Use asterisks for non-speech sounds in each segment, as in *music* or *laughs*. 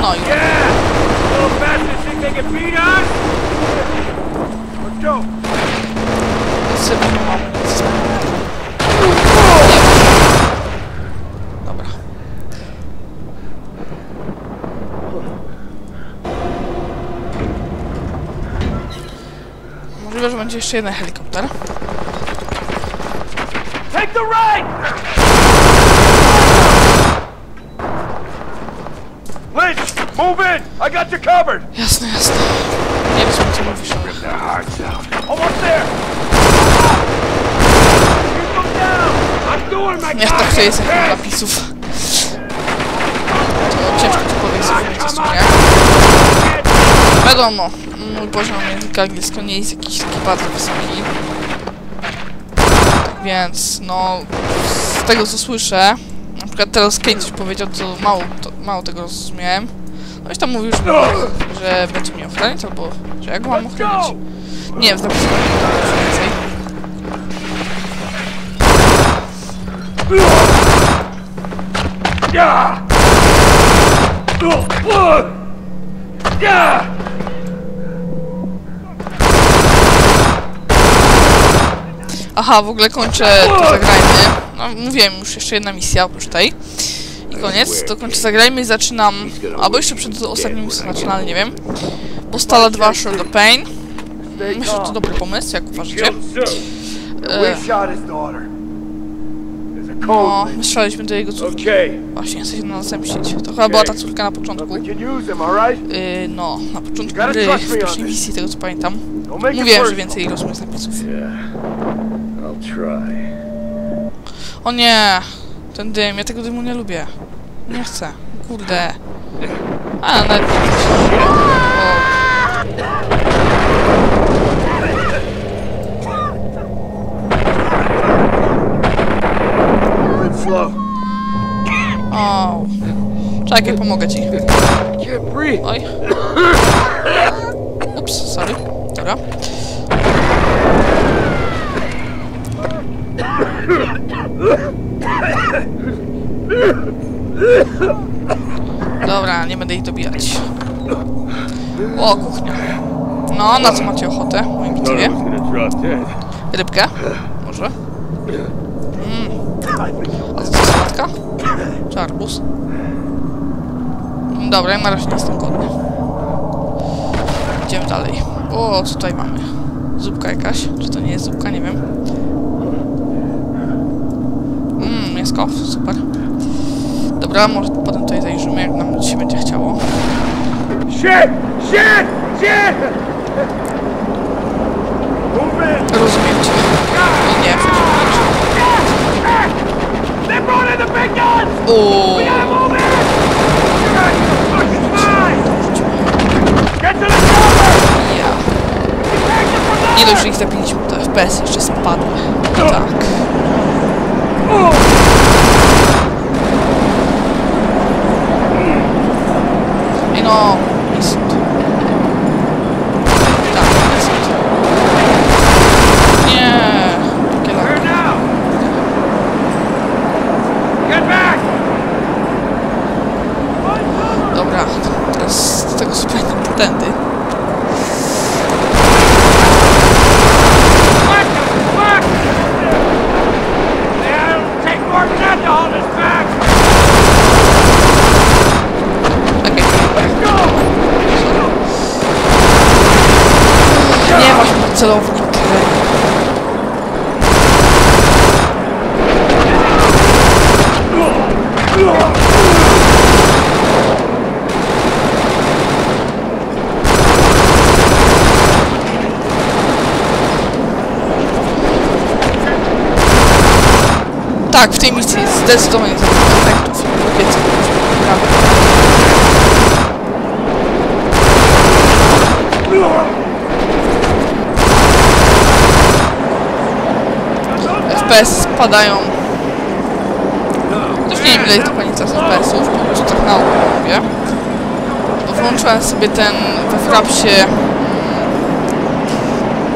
no Yeah! Little bastards think they can beat us? Let's go. sobie mamy nic. Dobra. Możliwe, że będzie jeszcze jeden helikopter. Take the right! Move in! I got you covered! Jasne, jasne. Nie wiem, co mówisz. Almost there! Jak tak to jest, jak napisów. To ciężko cokolwiek zrozumieć, jest nie? Wiadomo, mój poziom języka angielskiego nie jest jakiś taki bardzo wysoki. Tak więc, no, z tego co słyszę, na przykład teraz Kane coś powiedział, to mało, to, mało tego zrozumiałem. Ktoś tam mówił, że, że będzie mnie ochronić, albo że ja go mam ochronić. Nie wiem, to więcej. Yeah! Yeah! Aha, w ogóle kończę to zagrajmy. No, mówiłem już jeszcze jedna misja oprócz tej. Koniec, to kończę zagrajmy i zaczynam, albo jeszcze przed ostatnią misją zaczynam, ale nie wiem. Postala 2 Shoulder Pain. Myślę, że to dobry pomysł, jak uważacie. E, no, strzelaliśmy do jego córki. Właśnie, chcę się na nas zemścić. To chyba była ta córka na początku. Yy, no, na początku gry, w pierwszej misji, tego co pamiętam. Mówiłem, że więcej napisów. Yeah. I'll try. O nie! Ten dym, ja tego dymu nie lubię. Nie chcę. Kurde. A, nawet... O. o. Czekaj, pomogę ci. Oj. Ups, sorry. Dobra. Dobra, nie będę ich dobijać. O, kuchnia. No, na co macie ochotę, moi widzowie? gonna drop dead. Rybkę? Może? Mm. A to co, sałatka? Czy arbuz? Mm, Dobra, na razie nie jestem głodny. Idziemy dalej. O, co tutaj mamy? Zupka jakaś? Czy to nie jest zupka? Nie wiem. Mmm, mięsko? Super. Dobra, może potem tutaj zajrzymy, jak nam się będzie chciało. Shit! Shit! Shit! Rozumiem cię. O nie, from Nie dość, że ich zabiliśmy, to FPS jeszcze spadły. Tak. Ej no, nie stąd. Tak, nie stąd. Nie. Jakie Where laki. now? Get back! Dobra, teraz z tego zupełnie tędy. Back! Back! Yeah, it'll take more than that to hold us back! Okej. Let's go! Nie masz pod celownik. Tak, w tej misji zdecydowanie za efektów. Więcej FPS spadają. Też nie wiem ile jest dokładnie teraz FPS-ów, po prostu tak na oko mówię. Bo włączyłem sobie ten we Frapsie mm,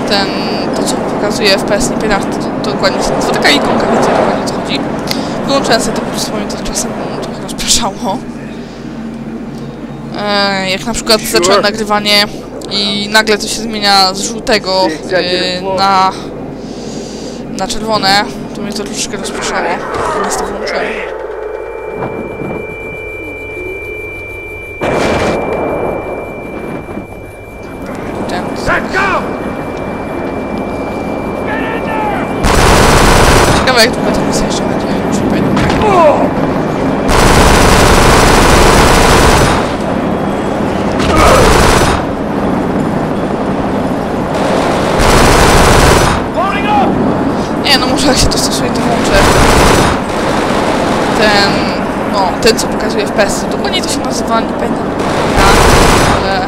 ten, to co pokazuje FPS, nie pamiętam to, dokładnie, to taka ikonka, wiecie dokładnie o co chodzi. Wyłączyłem sobie to po prostu, to czasem trochę rozpraszało. E, jak na przykład zacząłem nagrywanie i nagle to się zmienia z żółtego e, na, na czerwone, to mnie to troszeczkę rozpraszało. Więc to włączyłem. Ten, Let's go! Get in there! ciekawe jak długo ta misja jeszcze będzie. Już nie pamiętam. Oh! Loading up! Nie, no może jak się to stosuje, to włączę ten, no, ten co pokazuje FPS. Dokładnie to się nazywa, nie pamiętam ale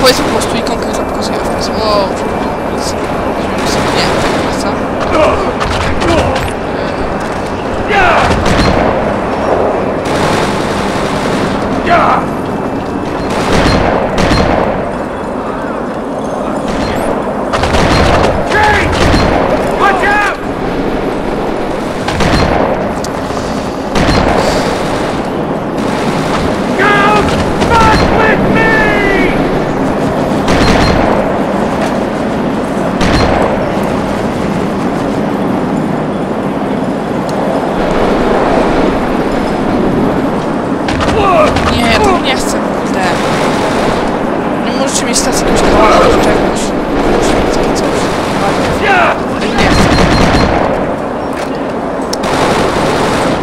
powiedzmy po prostu ikonkę, która pokazuje. Wow, nic, żeby sobie nie, tego miejsca. Yeah! Yeah! Change! Watch out! Go back with me! Look! Nie, ja tego nie chcę, kurde. Mieć stacji jakiegoś kawałka czy czegoś. Ale nie chcę.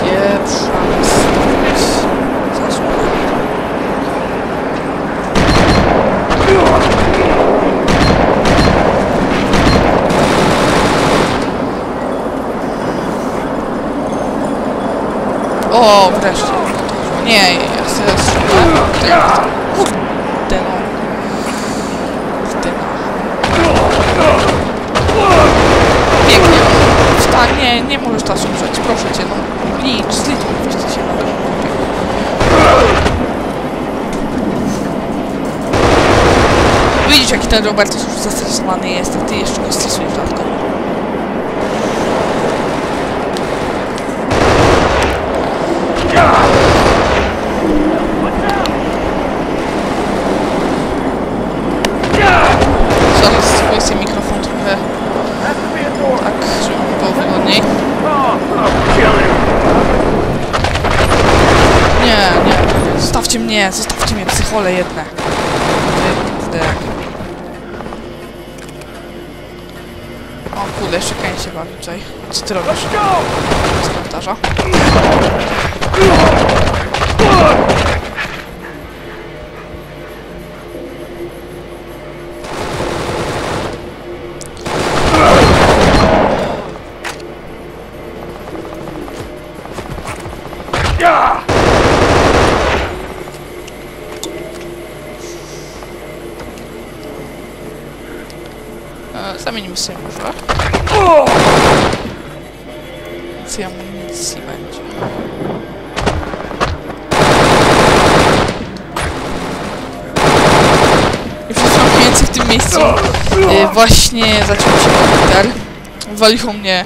Pieprzam Zasłuch. O, wreszcie. Nie, ja chcę strzelać. Kurde no. Nie, nie możesz teraz umrzeć. Proszę cię, no. Licz, zlituj, się Widzisz, jaki ten Robertus już zestresowany jest, a ty jeszcze go stresujesz dodatkowo. Yeah! Zaraz swój sobie mikrofon trochę Has to be a door. tak, żeby było wygodniej. Oh, I'll kill him. Nie, nie. Zostawcie mnie, Ty, Kurde. O kurde, jeszcze Ken się bawi tutaj. Co ty robisz z komentarza? Zamienimy sobie może. Oh! Więcej amunicji będzie. I przed mniej więcej w tym miejscu e, właśnie zaczął się komputer. Waliło mnie...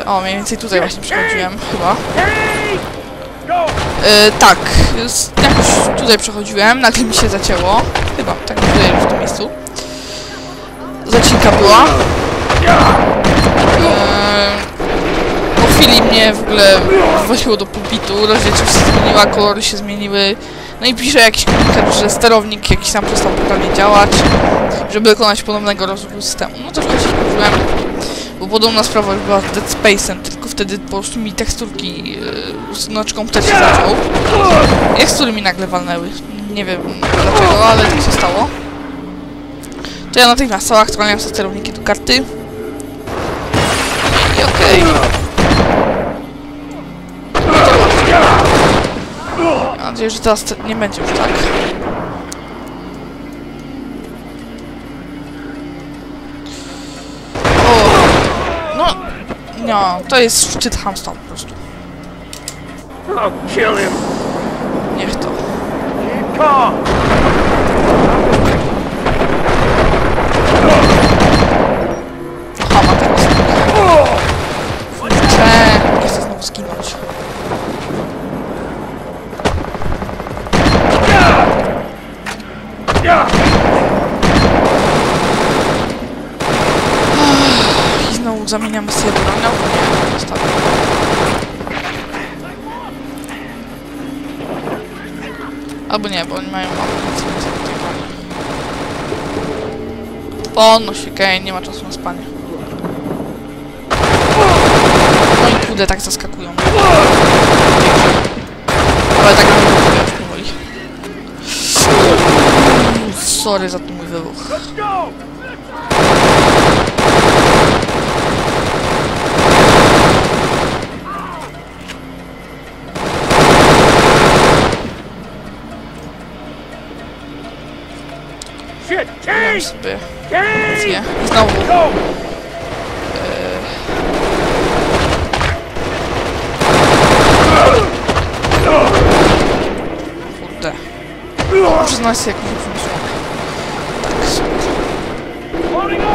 E, o, mniej więcej tutaj właśnie przechodziłem, chyba. E, tak, jakoś tutaj przechodziłem, nagle mi się zacięło. Chyba, tak tutaj w tym miejscu. Zacinka była. E, po chwili mnie w ogóle wywaliło do pulpitu, rozdzielczość się zmieniła, kolory się zmieniły. No i pisze jakiś komunikat, że sterownik jakiś tam przestał poprawnie działać, żeby dokonać ponownego rozwoju systemu. No to się wkurzyłem, bo podobna sprawa już była z Dead Space'em, tylko wtedy po prostu mi teksturki yy, znaczy komputer się zaczął. Tekstury mi nagle walnęły. Nie wiem dlaczego, ale tak się stało. To ja natychmiast cała aktualnie sobie sterowniki do karty. I okej. Mam nadzieję, że teraz te- nie będzie już tak. O! No, no, to jest szczyt hamstwa po prostu. Niech to. I znowu zamieniam sobie broń. No, nie, zostawię. Albo nie, bo oni mają amunicję, więc jak tej broni. Ponoś, okej, okay, nie ma czasu na spanie. No i kudę tak zaskakują. Ale tak Sorry za ten mój wybuch. Let's go! Shit! Dam Kane! sobie Kane! wizję. I znowu Go! Kurde. Przyznać się jakiś pomysł. Tak, super. Loading up!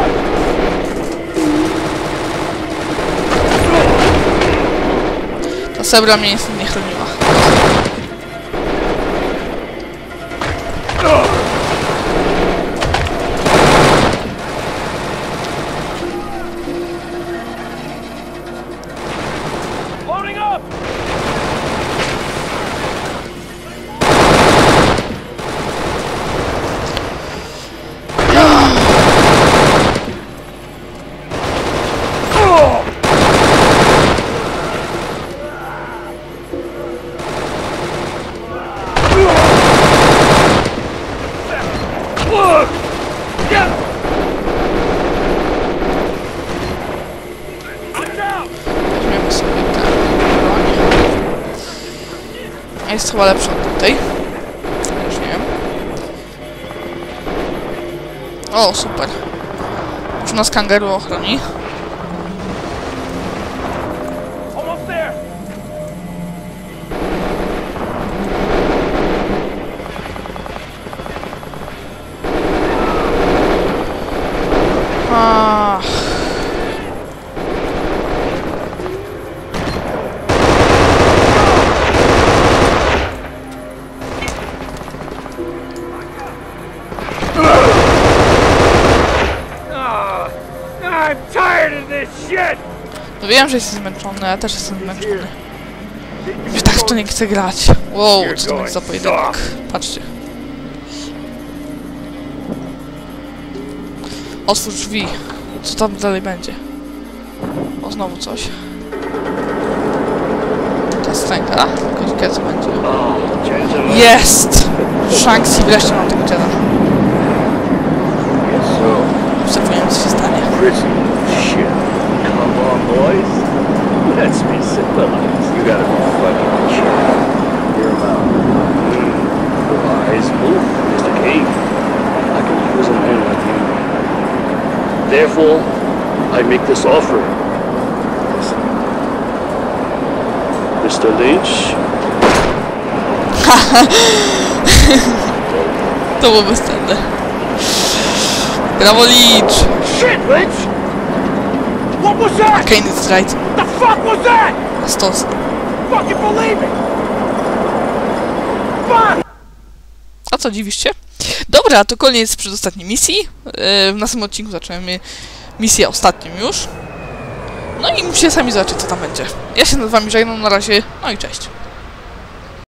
Ta sebra mnie niestety nie Weźmiemy sobie broń. A Jest chyba lepsza od tej. Już nie wiem. O, super. Już nas kangaru ochroni. Wiem, że jesteś zmęczony, ja też jestem zmęczony. Już tak to nie chcę grać. Wow, co to będzie za pojedynek? Patrzcie. Otwórz drzwi. Co tam dalej będzie? O, znowu coś. Ta scenka? Tylko co będzie. Jest! Shanks i wreszcie mam tego dziada. Therefore, I make this offer. Mr. Lynch, *laughs* To było bezcenne. Brawo Leech! Shit, Lynch! What was that? Kane jest zdrajcą. The fuck was that? Stos. Fucking believe it! Fuck! A co, dziwisz się? Dobra, to koniec przedostatniej misji. Yy, w następnym odcinku zaczniemy misję ostatnią już. No i musicie sami zobaczyć, co tam będzie. Ja się z wami żegnam, na razie, no i cześć.